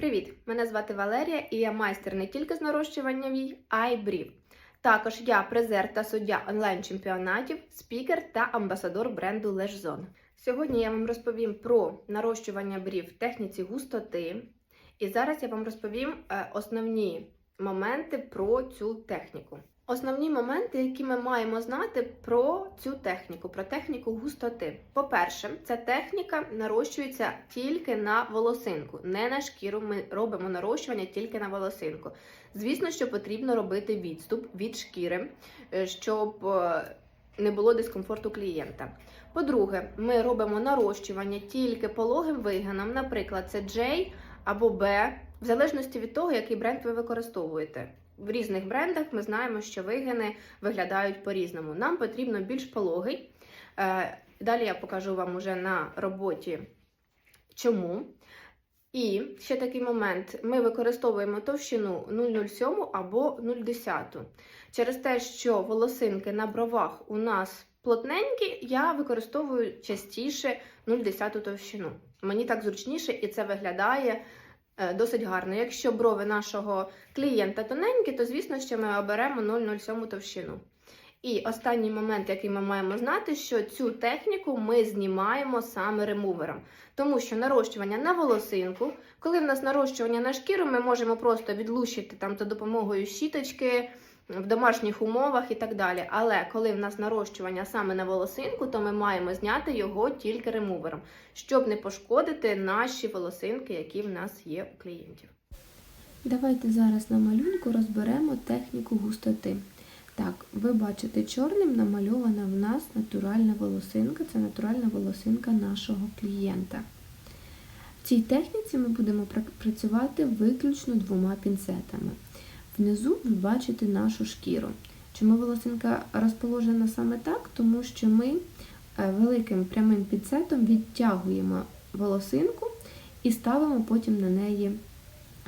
Привіт! Мене звати Валерія і я майстер не тільки з нарощування вій, а й брів. Також я призер та суддя онлайн-чемпіонатів, спікер та амбасадор бренду Лежзон. Сьогодні я вам розповім про нарощування брів в техніці густоти. І зараз я вам розповім е, основні моменти про цю техніку. Основні моменти, які ми маємо знати про цю техніку, про техніку густоти. По-перше, ця техніка нарощується тільки на волосинку, не на шкіру. Ми робимо нарощування тільки на волосинку. Звісно, що потрібно робити відступ від шкіри, е, щоб е, не було дискомфорту клієнта. По-друге, ми робимо нарощування тільки пологим вигином, наприклад, це J або B, в залежності від того, який бренд ви використовуєте. В різних брендах ми знаємо, що вигини виглядають по-різному. Нам потрібно більш пологий. Е, Далі я покажу вам уже на роботі чому. І ще такий момент: ми використовуємо товщину 0,07 або 0,10. Через те, що волосинки на бровах у нас плотненькі, я використовую частіше 0,10 товщину. Мені так зручніше і це виглядає досить гарно. Якщо брови нашого клієнта тоненькі, то звісно, що ми оберемо 0,07 товщину. І останній момент, який ми маємо знати, що цю техніку ми знімаємо саме ремувером. Тому що нарощування на волосинку, коли в нас нарощування на шкіру, ми можемо просто відлущити там за допомогою щіточки в домашніх умовах і так далі. Але коли в нас нарощування саме на волосинку, то ми маємо зняти його тільки ремувером, щоб не пошкодити наші волосинки, які в нас є у клієнтів. Давайте зараз на малюнку розберемо техніку густоти. Так, ви бачите, чорним намальована в нас натуральна волосинка, це натуральна волосинка нашого клієнта. В цій техніці ми будемо працювати виключно двома пінцетами. Внизу ви бачите нашу шкіру. Чому волосинка розположена саме так? Тому що ми е, великим прямим пінцетом відтягуємо волосинку і ставимо потім на неї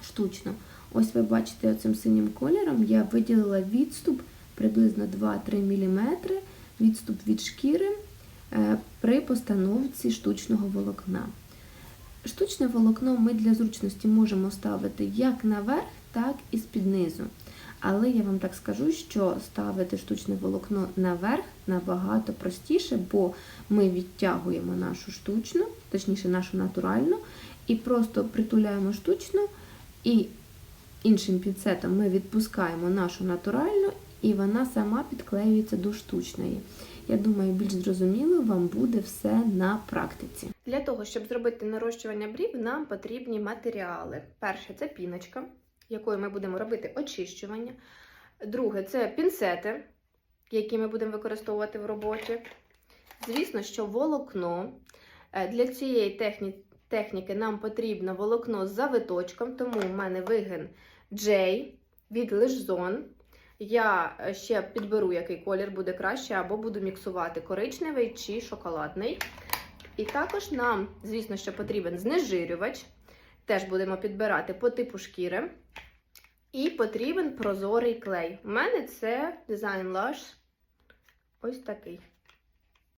штучно. Ось ви бачите оцим синім кольором я виділила відступ приблизно 2-3 мм, відступ від шкіри е, при постановці штучного волокна. Штучне волокно ми для зручності можемо ставити як наверх, так і з-під низу. Але я вам так скажу, що ставити штучне волокно наверх набагато простіше, бо ми відтягуємо нашу штучну, точніше нашу натуральну, і просто притуляємо штучну, і іншим пінцетом ми відпускаємо нашу натуральну, і вона сама підклеюється до штучної. Я думаю, більш зрозуміло вам буде все на практиці. Для того, щоб зробити нарощування брів, нам потрібні матеріали. Перше це піночка, якою ми будемо робити очищування. Друге це пінцети, які ми будемо використовувати в роботі. Звісно, що волокно. Е, Для цієї техні- техніки нам потрібно волокно з завиточком, тому в мене вигин J від Лежзон. Я е, ще підберу, який колір буде краще, або буду міксувати коричневий чи шоколадний. І також нам, звісно, що потрібен знежирювач. Теж будемо підбирати по типу шкіри. І потрібен прозорий клей. У мене це Design Lush ось такий.